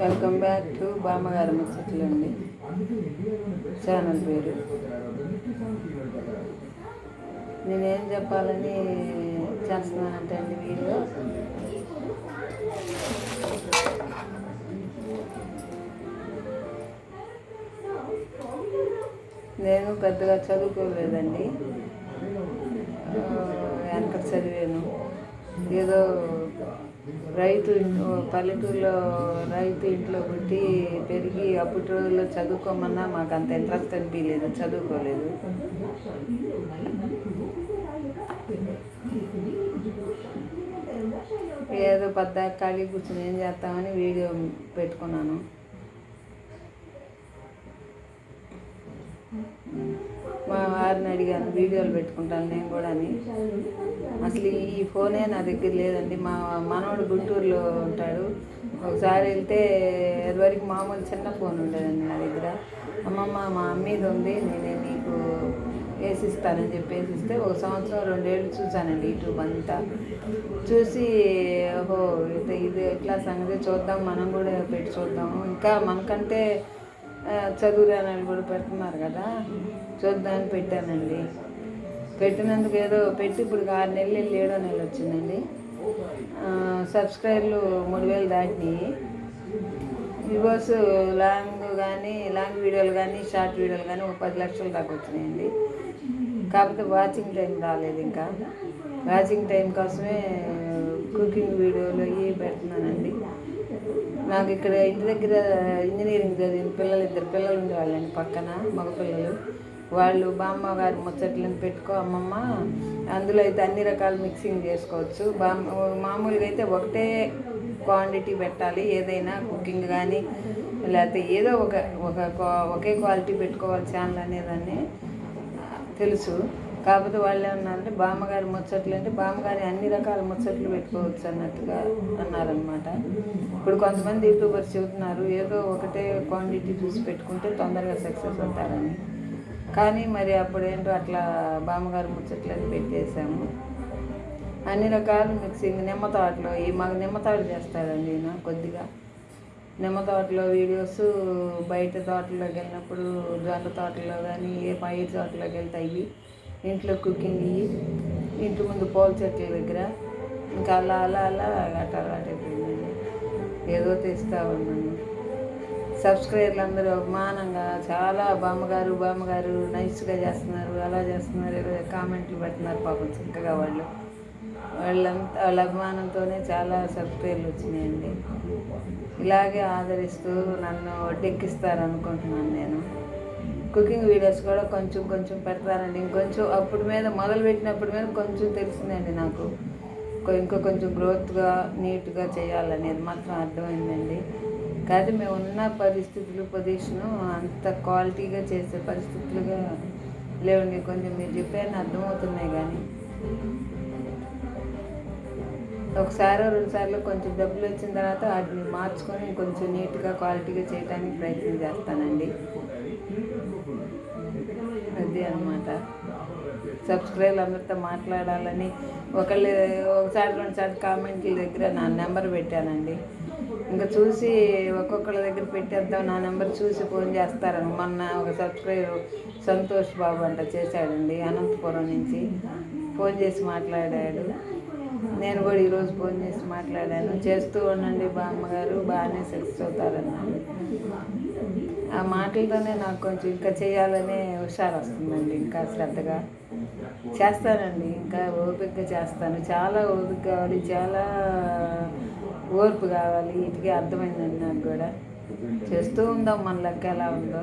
Welcome back to బామ్మగారి ముచ్చట్లు అండి. Channel పేరు. నేనేం చెప్పాలని చేస్తున్నానంటే అండి వీడియో నేను పెద్దగా చదువుకోలేదండి. వెనక చదివాను. ఏదో రైతు పల్లెటూరులో రైతు ఇంట్లో పుట్టి పెరిగి అప్పటి రోజుల్లో చదువుకోమన్నా మాకు అంత ఇంట్రెస్ట్ అనిపించలేదు చదువుకోలేదు. ఏదో పెద్ద ఖాళీ కూర్చొని ఏం చేస్తామని వీడియో పెట్టుకున్నాను. సార్ని అడిగాను వీడియోలు పెట్టుకుంటాను నేను కూడా అని. అసలు ఈ ఫోనే నా దగ్గర లేదండి. మా మనవడు గుంటూరులో ఉంటాడు. ఒకసారి వెళ్తే ఇదివరకు మామూలు చిన్న ఫోన్ ఉండేదండి నా దగ్గర. అమ్మమ్మ మా అమ్మీది ఉంది నేనే నీకు వేసిస్తానని చెప్పేసి ఇస్తే ఒక సంవత్సరం రెండేళ్ళు చూశానండి యూట్యూబ్ అంతా. చూసి ఓహో ఇది ఇది ఎట్లా సంగతి చూద్దాం మనం కూడా పెట్టి చూద్దాము. ఇంకా మనకంటే చదువురాని చదువు కూడా పెడుతున్నారు కదా. చూద్దామని పెట్టానండి. పెట్టినందుకు ఏదో పెట్టి ఇప్పుడు ఆరు నెలలు వెళ్ళి ఏడో నెలలు వచ్చిందండి. సబ్స్క్రైబర్లు మూడు వేలు దాటినాయి. వ్యూవర్స్ లాంగ్ కానీ లాంగ్ వీడియోలు కానీ షార్ట్ వీడియోలు కానీ ఒక పది లక్షలు దాకా వచ్చినాయండి. కాకపోతే వాచింగ్ టైం రాలేదు ఇంకా. వాచింగ్ టైం కోసమే కుకింగ్ వీడియోలు అవి పెడుతున్నానండి. నాకు ఇక్కడ ఇంటి దగ్గర ఇంజనీరింగ్ చదివిన పిల్లలు ఇద్దరు పిల్లలు ఉండేవాళ్ళండి పక్కన మగ పిల్లలు వాళ్ళు బామ్మ గారి ముచ్చట్లను పెట్టుకో అమ్మమ్మ అందులో అయితే అన్ని రకాల మిక్సింగ్ చేసుకోవచ్చు. బామ్మ మామూలుగా అయితే ఒకటే క్వాంటిటీ పెట్టాలి ఏదైనా కుకింగ్ కానీ లేకపోతే ఏదో ఒక ఒక క్వా- ఒకే క్వాలిటీ పెట్టుకోవాలి ఛానల్ అనేదాన్ని. తెలుసు. కాకపోతే వాళ్ళు ఏమన్నారంటే బామ్మగారి ముచ్చట్లు అంటే బామ్మగారి అన్ని రకాల ముచ్చట్లు పెట్టుకోవచ్చు అన్నట్టుగా అన్నారనమాట ఇప్పుడు కొంతమంది యూట్యూబర్స్ చెబుతున్నారు ఏదో ఒకటే క్వాంటిటీ చూసి పెట్టుకుంటే తొందరగా సక్సెస్ అవుతారని. కానీ మరి అప్పుడు ఏంటో అట్లా బామ్మగారి ముచ్చట్లని పెట్టేశాము. అన్ని రకాలు మిక్సింగ్ నిమ్మ తోటలో ఈ మాకు నిమ్మ తోట చేస్తాడండి ఈయన కొద్దిగా. నిమ్మ తోటలో వీడియోస్ బయట తోటలోకి వెళ్ళినప్పుడు జొన్న తోటలో కానీ ఏ పై తోటలోకి వెళ్తాయి ఇంట్లో కుకింగ్ ఇవి ఇంటి ముందు పూల చెట్ల దగ్గర ఇంకా అలా అలా అలా అట అలవాటైపోయిందండి ఏదో తెస్తా ఉన్నాను. సబ్స్క్రైబర్లు అందరూ మానంగా చాలా బామ్మగారు బామ్మగారు నైస్గా చేస్తున్నారు అలా చేస్తున్నారు ఏదో కామెంట్లు పెడుతున్నారు పాపం చక్కగా వాళ్ళు. వాళ్ళంతా వాళ్ళ అభిమానంతోనే చాలా సబ్స్క్రైబర్లు వచ్చినాయండి. ఇలాగే ఆదరిస్తూ నన్ను వడ్డెక్కిస్తారు అనుకుంటున్నాను నేను. కుకింగ్ వీడియోస్ కూడా కొంచెం కొంచెం పెడతారండి. ఇంకొంచెం అప్పుడు మీద మొదలు పెట్టినప్పుడు మీద కొంచెం తెలిసిందండి నాకు. ఇంకా కొంచెం గ్రోత్గా నీట్గా చేయాలనేది మాత్రం అర్థమైందండి. కాదు మేము ఉన్న పరిస్థితులు పొజిషను అంత క్వాలిటీగా చేసే పరిస్థితులుగా లేవండి. కొంచెం మీరు చెప్పారని అర్థమవుతున్నాయి కానీ. ఒకసారి రెండు సార్లు కొంచెం డబ్బులు వచ్చిన తర్వాత వాటిని మార్చుకొని కొంచెం నీట్గా క్వాలిటీగా చేయడానికి ప్రయత్నం చేస్తానండి. అది అనమాట సబ్స్క్రైబ్ అందరితో మాట్లాడాలని ఒకళ్ళు ఒకసారి రెండుసార్లు కామెంట్ల దగ్గర నా నెంబర్ పెట్టానండి. ఇంకా చూసి ఒక్కొక్కళ్ళ దగ్గర పెట్టేద్దాం నా నెంబర్ చూసి ఫోన్ చేస్తారని మొన్న ఒక సబ్స్క్రైబర్ సంతోష్ బాబు అంట చేశాడండి అనంతపురం నుంచి. ఫోన్ చేసి మాట్లాడాడు. నేను కూడా ఈరోజు ఫోన్ చేసి మాట్లాడాను. చేస్తూ ఉండండి బామ్మగారు బాగానే సక్సెస్ అవుతారన్నాను ఆ మాటలతోనే నాకు కొంచెం ఇంకా చేయాలనే హుషారు వస్తుందండి ఇంకా శ్రద్ధగా. చేస్తానండి ఇంకా ఓపికగా చేస్తాను. చాలా ఓపిక కావాలి చాలా ఓర్పు కావాలి. వీటికి అర్థమైందండి నాకు కూడా. చేస్తూ ఉందాం మన లెక్క ఎలా ఉందో.